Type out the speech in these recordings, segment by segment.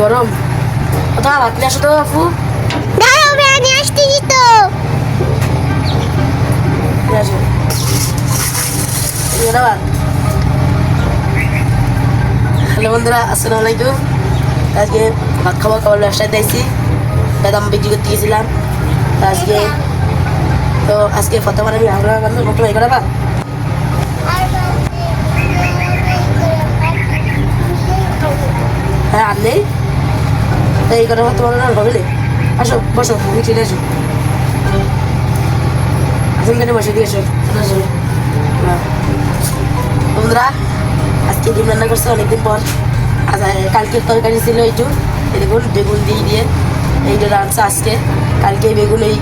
গরম। কোথা ভাত নিয়ে আসো তো আপু দাঁড়াও আমি আসতেছি তো। হ্যালো বন্ধুরা আসসালামু আলাইকুম। আজকে ভাত খাওয়া খাবার ব্যবসায় দিয়েছি বেদাম বিক্রি করতে গেছিলাম। আজকে তো আজকে প্রথমবার আমি হাঁড়া রান্না প্রথমে এগারো ভাত হ্যাঁ আর নেই? এই কথা তোমার না হবে না আসো বসো তুমি চলে এসো আসুন কেন বসে দিয়ে এসো। বন্ধুরা আজকে ডিম রান্না করছে অনেকদিন পর। আহ, কালকের তরকারি ছিল এইটু এই দেখুন বেগুন দিয়ে দিয়ে এইটা রান্না আজকে। কালকে বেগুন এই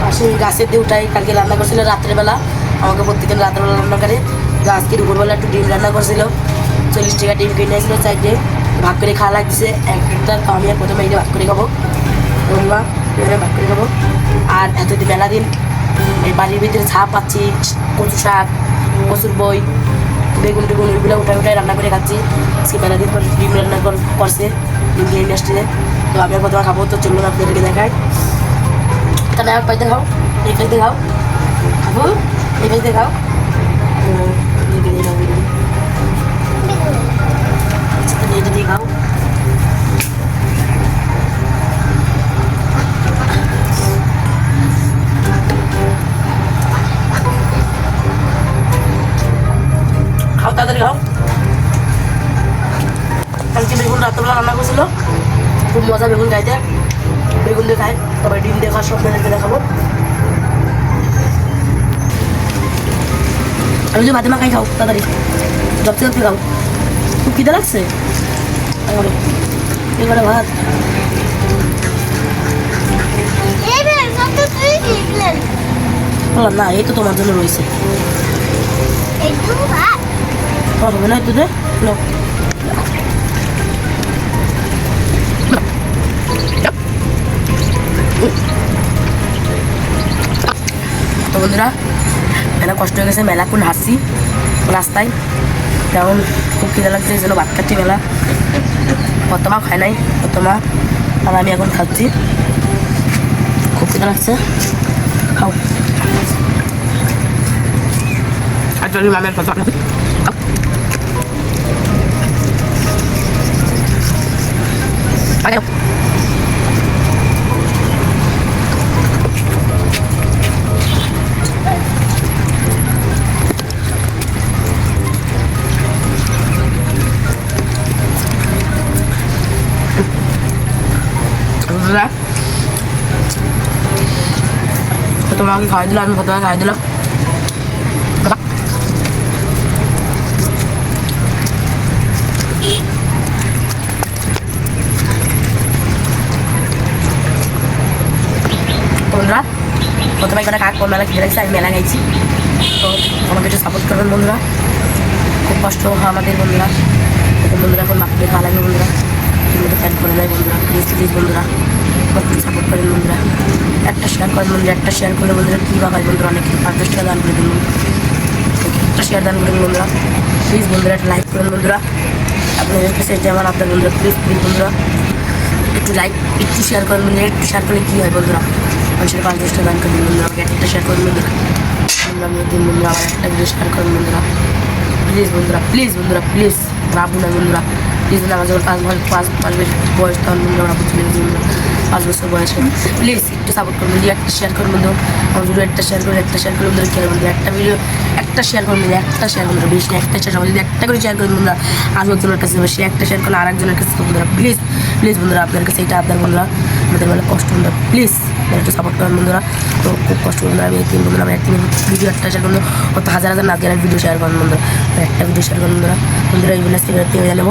পাশে গাছের দিয়ে উঠাই কালকে রান্না করছিল রাত্রেবেলা। আমাকে প্রত্যেকদিন রাত্রেবেলা রান্না করে। আজকে দুপুরবেলা একটু ডিম রান্না করছিল। চল্লিশ টাকা ডিম কিনে এসেছিল চারটে। ভাগ করে খাওয়া লাগছে। একটা তো আমি আর প্রথমে এইটা ভাগ করে খাব। বন্ধুরা এবারে ভাগ করে খাব। আর এতদিন মেলা দিন, এই বাড়ির ভিতরে ছাপ পাচ্ছি, কচু শাক, কচুর বই, বেগুন টেগুন, এগুলো উঠায় উঠায় রান্না করে খাচ্ছি। আজকে মেলা দিন ডিম রান্না কর- করছে, ডিম ইন্ডাস্ট্রিতে তো আমি প্রথমে খাব, তো চলুন আপনাদেরকে দেখাই। তাহলে আর পাইতে খাও এই পাইতে খাও। খাব এই পাইতে খাও। বেগুন রাত্রেবেলা রান্না করছিল। খুব মজা বেগুন খাইতে। বেগুন দিয়ে খাই তবে ডিম দিয়ে খাওয়ার দেখতে দেখাবো। আমি যে ভাতে মাখাই খাও তাড়াতাড়ি। জপতে জপতে খাও। খুব খিদে লাগছে? এবারে ভাত। না এই তো তোমার জন্য রয়েছে। তোমার হবে না একটু বন্ধুরা। মেলা কষ্ট হয়ে গেছে মেলা কোন হাসি রাস্তায় যেমন খুব খিদে লাগছে এই জন্য ভাত খাচ্ছি মেলা। প্রথমা খায় নাই প্রথমা আর আমি এখন খাচ্ছি খুব খিদে লাগছে। খাও। মামের কথা বন্ধুরা তোমাকে খাওয়াই দিলাম, আমি প্রথমে খাওয়াই দিলাম। বন্ধুরা, প্রথমে এখানে মেলা খেয়ে লাগছে আমি মেলা গাইছি তো আমাকে একটু সাপোর্ট করবেন বন্ধুরা। খুব কষ্ট হয় আমাদের বন্ধুরা। বন্ধুরা এখন মাকে খাওয়া লাগবে বন্ধুরা ফ্যান করে দেয় বন্ধুরা। একটু সাপোর্ট করেন বন্ধুরা। একটা শেয়ার করেন বন্ধুরা, একটা শেয়ার করলে বন্ধুরা। কী হয় বন্ধুরা, অনেক পাঁচ দশ দান করে দিন। একটা শেয়ার দান করেন বন্ধুরা। প্লিজ বন্ধুরা, একটা লাইক করেন বন্ধুরা। আপনাদের কাছে এটা আমার আপনার বন্ধুরা। প্লিজ প্লিজ বন্ধুরা, একটু লাইক একটু শেয়ার করেন বন্ধুরা। একটু শেয়ার করলে কী হয় বন্ধুরা? মানুষের পাঁচ দশটা দান করে দিন বন্ধুরা। আমাকে একটা শেয়ার করেন বন্ধুরা। বন্ধুরা, আমি দিন বন্ধুরা আমার একটা শেয়ার করেন বন্ধুরা। প্লিজ বন্ধুরা প্লিজ বন্ধুরা প্লিজ রাখুন না বন্ধুরা। প্লিজ আমার যখন পাঁচ বছর পাঁচ পাঁচ বছর বয়স তখন রাখুন চলে গেছে পাঁচ বছর বয়সে প্লিজ একটু সাপোর্ট করুন বন্ধু একটা শেয়ার করুন বন্ধু। আমার ভিডিও একটা শেয়ার করুন একটা শেয়ার করুন বন্ধুরা খেয়াল বন্ধু একটা ভিডিও একটা শেয়ার করুন বন্ধু একটা শেয়ার বন্ধুরা বেশি একটা শেয়ার সবাই যদি একটা করে শেয়ার করুন বন্ধুরা। আজ একজনের কাছে যাবে, সে একটা শেয়ার করলে আর একজনের কাছে বন্ধুরা প্লিজ প্লিজ বন্ধুরা আপনার কাছে এটা আপনার বন্ধুরা আমাদের বেলা কষ্ট বন্ধুরা প্লিজ একটু সাপোর্ট করেন বন্ধুরা। তো খুব কষ্ট বন্ধুরা আমি তিন বন্ধুরা আমি একদিন ভিডিও একটা শেয়ার করুন কত হাজার হাজার না হাজার ভিডিও শেয়ার করেন বন্ধুরা একটা ভিডিও শেয়ার করেন বন্ধুরা। বন্ধুরা এই ভিডিও থেকে নেব